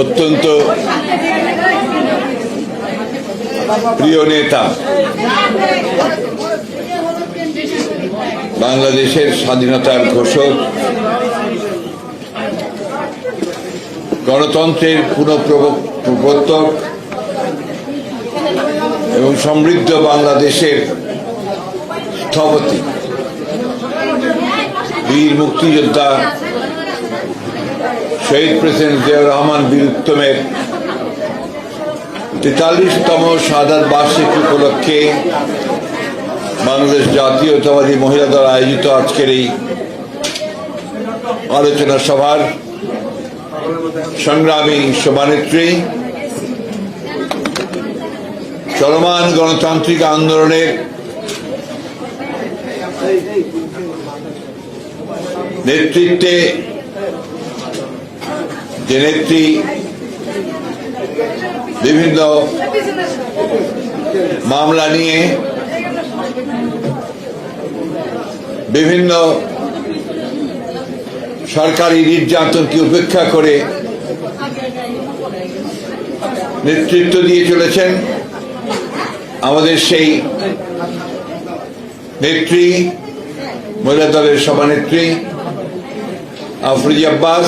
অত্যন্ত প্রিয় নেতা বাংলাদেশের স্বাধীনতার ঘোষক গণতন্ত্রের পুনঃপ্রবর্তক এবং সমৃদ্ধ বাংলাদেশের স্থপতি বীর মুক্তিযোদ্ধা শহীদ প্রেসিডেন্ট জিয়াউর রহমান বীর উত্তমের তেতাল্লিশতম সাদাত বার্ষিকী উপলক্ষে বাংলাদেশ জাতীয়তাবাদী মহিলা দল আয়োজিত আজকের এই আলোচনা সভার সংগ্রামী সভানেত্রী, চলমান গণতান্ত্রিক আন্দোলনের নেতৃত্বে যে নেত্রী বিভিন্ন মামলা নিয়ে বিভিন্ন সরকারি নির্যাতনকে উপেক্ষা করে নেতৃত্ব দিয়ে চলেছেন আমাদের সেই নেত্রী, মহিলা দলের সভানেত্রী আফরুজি আব্বাস।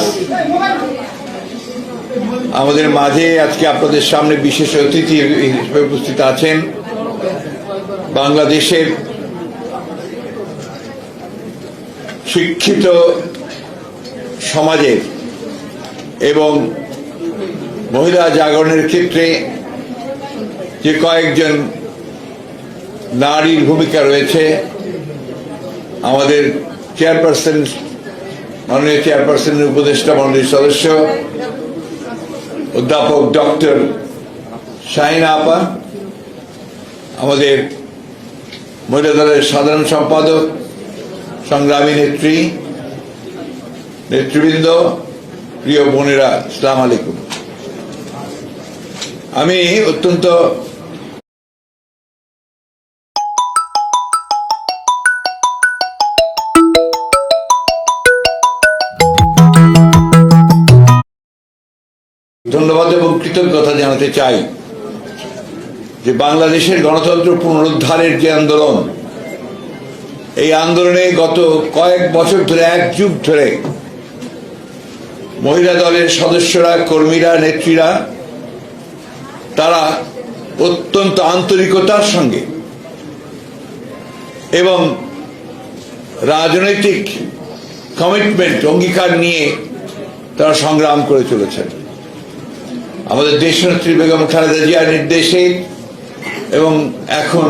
আমাদের মাঝে আজকে আপনাদের সামনে বিশেষ অতিথি হিসেবে উপস্থিত আছেন বাংলাদেশের শিক্ষিত সমাজের এবং মহিলা জাগরণের ক্ষেত্রে যে কয়েকজন নারীর ভূমিকা রয়েছে, আমাদের চেয়ারপারসন, মাননীয় চেয়ারপারসনের উপদেষ্টা মন্ডলীর সদস্য অধ্যাপক ডক্টর শাহিন আপা, আমাদের মহিলা দলের সাধারণ সম্পাদক, সংগ্রামী নেত্রী, নেতৃবৃন্দ, প্রিয় বোনেরা ইসলাম আলাইকুম। আমি অত্যন্ত ধন্যবাদ এবং কৃতজ্ঞতা জানাতে চাই যে বাংলাদেশের গণতন্ত্র পুনরুদ্ধারের যে আন্দোলন, এই আন্দোলনে গত কয়েক বছর ধরে এক যুগ ধরে মহিলা দলের সদস্যরা, কর্মীরা, নেত্রীরা, তারা অত্যন্ত আন্তরিকতার সঙ্গে এবং রাজনৈতিক কমিটমেন্ট অঙ্গীকার নিয়ে তারা সংগ্রাম করে চলেছেন। আমাদের দেশনেত্রী বেগম খালেদা জিয়ার নির্দেশে এবং এখন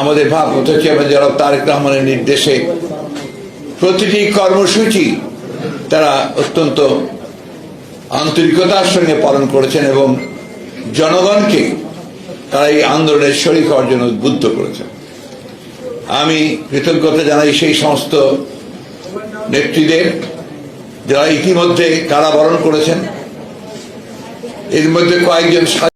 আমাদের ভারপ্রাপ্ত চেয়ারম্যান জনাব তারেক রহমানের নির্দেশে প্রতিটি কর্মসূচি তারা অত্যন্ত আন্তরিকতার সঙ্গে পালন করেছেন এবং জনগণকে তারা এই আন্দোলনের শরিক হওয়ার জন্য উদ্বুদ্ধ করেছেন। আমি কৃতজ্ঞতা জানাই সেই সমস্ত নেত্রীদের যারা ইতিমধ্যে কারাবরণ করেছেন। এর মধ্যে কয়েকজন